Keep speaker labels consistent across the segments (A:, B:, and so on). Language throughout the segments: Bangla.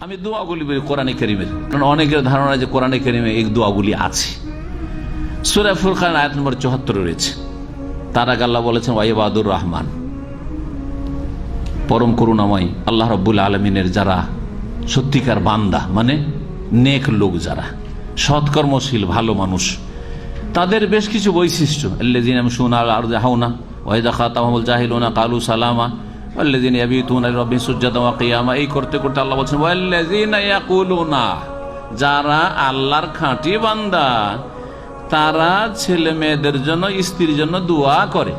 A: আমি দোয়াগুলি বলি কোরআনে করিমের। কারণ অনেকের ধারণা যে কোরআনে করিমে এই দোয়াগুলি আছে। সুরা ফুরখান আয়াত নম্বর চুহাত্তর রয়েছে। তার আগে আল্লাহ বলেছেন ওয়াইবাদুর রহমান। পরম করুণাময় আল্লাহ রব্বুল আলমিনের যারা সত্যিকার বান্দা মানে নেক লোক যারা, সৎকর্মশীল, ভালো মানুষ, তাদের বেশ কিছু বৈশিষ্ট্য। আল্লাদিন শুনা আর হাওনা ওয়াহিদা খাতামুল জাহিলুনা কালু সালামা এই করতে করতে আল্লাহ বলছেন যারা আল্লাহর তারা জন্য, স্ত্রীর জন্য দোয়া করে।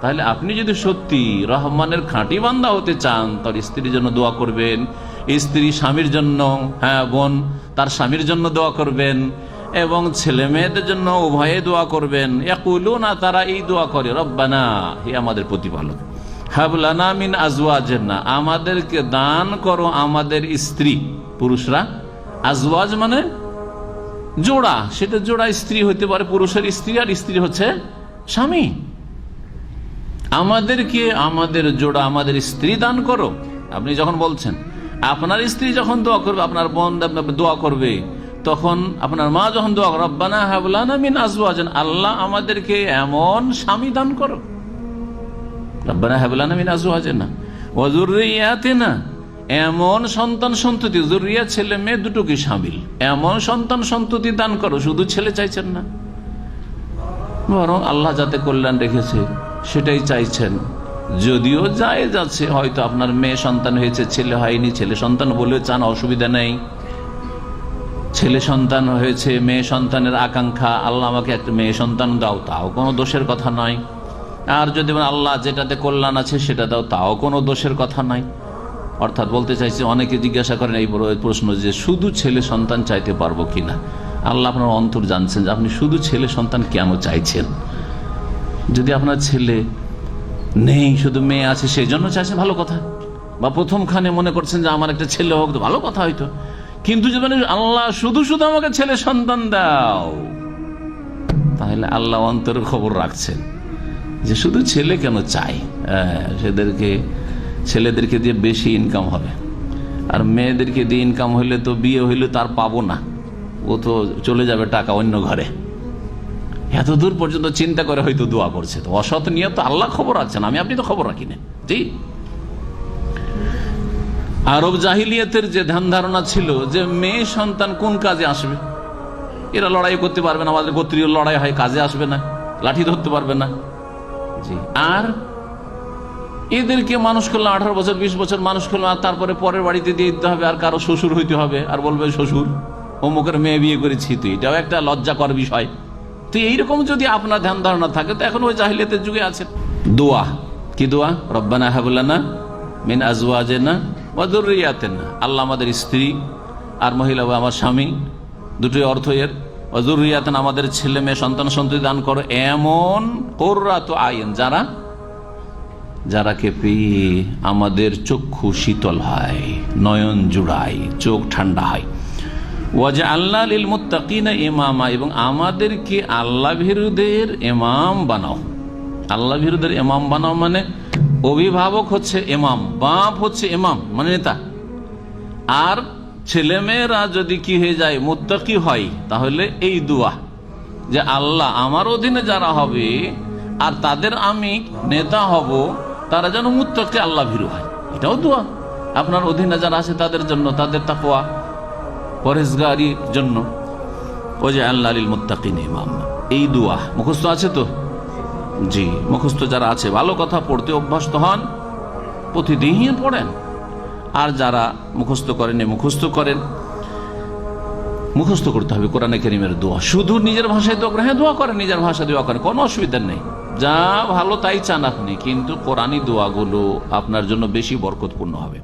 A: তাহলে আপনি যদি সত্যি রহমানের খাঁটি বান্দা হতে চান, তার স্ত্রীর জন্য দোয়া করবেন, স্ত্রী স্বামীর জন্য হ্যাঁ বোন, তার স্বামীর জন্য দোয়া করবেন, এবং ছেলে মেয়েদের জন্য উভয়ে দোয়া করবেন না তারা এই দোয়া করে, রব্বানা হে আমাদের প্রতিপালক। হাবলানা মিন আজওয়াজের না। আমাদেরকে দান করো আমাদের স্ত্রী, পুরুষরা। আজওয়াজ মানে জোড়া, সেটা জোড়া স্ত্রী হতে পারে, পুরুষের স্ত্রী, আর স্ত্রী হচ্ছে স্বামী। আমাদেরকে আমাদের জোড়া, আমাদের স্ত্রী দান করো। আপনি যখন বলছেন, আপনার স্ত্রী যখন দোয়া করবে, আপনার বোন দোয়া করবে, তখন আপনার মা যখন দোয়া করো হাবলানা মিন আজওয়াজান আল্লাহ আমাদেরকে এমন স্বামী দান করো। রব্বানা হাবলানা মিন আজওয়াজান না ওয়াজুরিয়াতে না এমন সন্তান সন্ততি জরুরিয়া ছেলে মেয়ে দুটোকে সামিল। এমন সন্তান সন্ততি দান করো, শুধু ছেলে চাইছেন না। বরং আল্লাহ যাতে কল্যাণ রেখেছে, সেটাই চাইছেন। যদিও যায় যাচ্ছে হয়তো আপনার মেয়ে সন্তান হয়েছে, ছেলে হয়নি, ছেলে সন্তান বলেও চান, অসুবিধা নেই। ছেলে সন্তান হয়েছে, মেয়ে সন্তানের আকাঙ্ক্ষা, আল্লাহ আমাকে একটা মেয়ে সন্তান দাও, তাও কোনো দোষের কথা নয়। আর যদি আল্লাহ যেটাতে কল্যাণ আছে সেটা দাও তাও কোনো দোষের কথা নাই। অর্থাৎ বলতে চাইছি, অনেকে জিজ্ঞাসা করেন, এই প্রশ্ন যে শুধু ছেলে সন্তান চাইতে পারব কিনা? আল্লাহ আপনার অন্তর জানছেন যে আপনি শুধু ছেলে সন্তান কেন চাইছেন? যদি আপনার ছেলে নেই, শুধু মেয়ে আছে সেই জন্য চাইছেন, ভালো কথা। বা প্রথমখানে মনে করছেন যে আমার একটা ছেলে হোক, তো ভালো কথা হয়তো। কিন্তু যদি আল্লাহ শুধু শুধু আমাকে ছেলে সন্তান দাও, তাহলে আল্লাহ অন্তরের খবর রাখছেন। যে শুধু ছেলে কেন চাই সেদেরকে, ছেলেদেরকে দিয়ে বেশি ইনকাম হবে। আর মেয়েদেরকে দিয়ে ইনকাম হইলে তো বিয়ে হইলে তার পাবো না। ও তো চলে যাবে টাকা অন্য ঘরে। এত দূর পর্যন্ত চিন্তা করে হয়তো দোয়া করছে তো। অসৎ নিয়ে তো আল্লাহ খবর রাখছেন আমি আপনি তো খবর রাখি না। জি। আরব জাহিলিয়াতের যে ধ্যান ধারণা ছিল যে মেয়ে সন্তান কোন কাজে আসবে? এরা লড়াই করতে পারবে না, আমাদের গোত্রীয় লড়াই হয়, কাজে আসবে না, লাঠি ধরতে পারবে না। আর এদেরকে মানুষ করলাম আঠারো বছর, বিশ বছর মানুষ করলাম আর তারপরে পরের বাড়িতে দিয়ে দিতে হবে, আর কারও শ্বশুর হইতে হবে, আর বলবে শ্বশুর, অমুকের মেয়ে বিয়ে করেছি তুই। এটাও একটা লজ্জাকর বিষয়। তো এইরকম যদি আপনার ধ্যান ধারণা থাকে, তো এখন ওই জাহিলিয়াতের যুগে আছে। দোয়া। কি দোয়া? রব্বানা হাবুল্লানা মিন আজওয়াজে না ওয়াজুরিয়াতে না আল্লাহ আমাদের স্ত্রী আর মহিলা বা আমার স্বামী, দুটোই অর্থ এর অজুরিয়াতেন আমাদের ছেলে মেয়ে, সন্তান, সন্ততি দান করো। এমন কোররা আইন, যারা? যারাকে পেয়ে আমাদের চক্ষু শীতল হয়, নয়ন জুড়ায়, চোখ ঠান্ডা হয়। ওয়াজে আল্লাহ লিল মুত্তাকিনা ইমামা, এবং আমাদেরকে আল্লাহ ভীরুদের ইমাম বানাও। আল্লাহ ভীরুদের ইমাম বানাও মানে অভিভাবক হচ্ছে ইমাম, বাপ হচ্ছে ইমাম মানে নেতা। আর ছেলেমেয়েরা যদি কি হয়ে যায়, মুত্তাকি হয়, তাহলে এই দোয়া যে আল্লাহ আমার অধীনে যারা হবে আর তাদের আমি নেতা হব, তারা যেন মুত্তাকি আল্লাহ ভীরু হয়। এটাও দোয়া। আপনার অধীনে যারা আছে, তাদের জন্য, তাদের তাকোয়া পরেশগারির জন্য। ও যে আল্লাহ আলীল মুত্তাকিন ইমাম। এই দোয়া, মুখস্থ আছে তো? জি, মুখস্থ যারা আছে, ভালো কথা পড়তে অভ্যস্ত হন প্রতিদিন পড়েন। আর যারা মুখস্থ করেন মুখস্থ করেন। মুখস্থ করতে হবে কোরআনে কেরিমের দোয়া। শুধু নিজের ভাষায় দোয়া করেন। হ্যাঁ দোয়া করেন, নিজের ভাষায় দোয়া করেন, কোনো অসুবিধা নেই। যা ভালো তাই চান আপনি, কিন্তু কোরআনই দোয়াগুলো আপনার জন্য বেশি বরকতপূর্ণ হবে।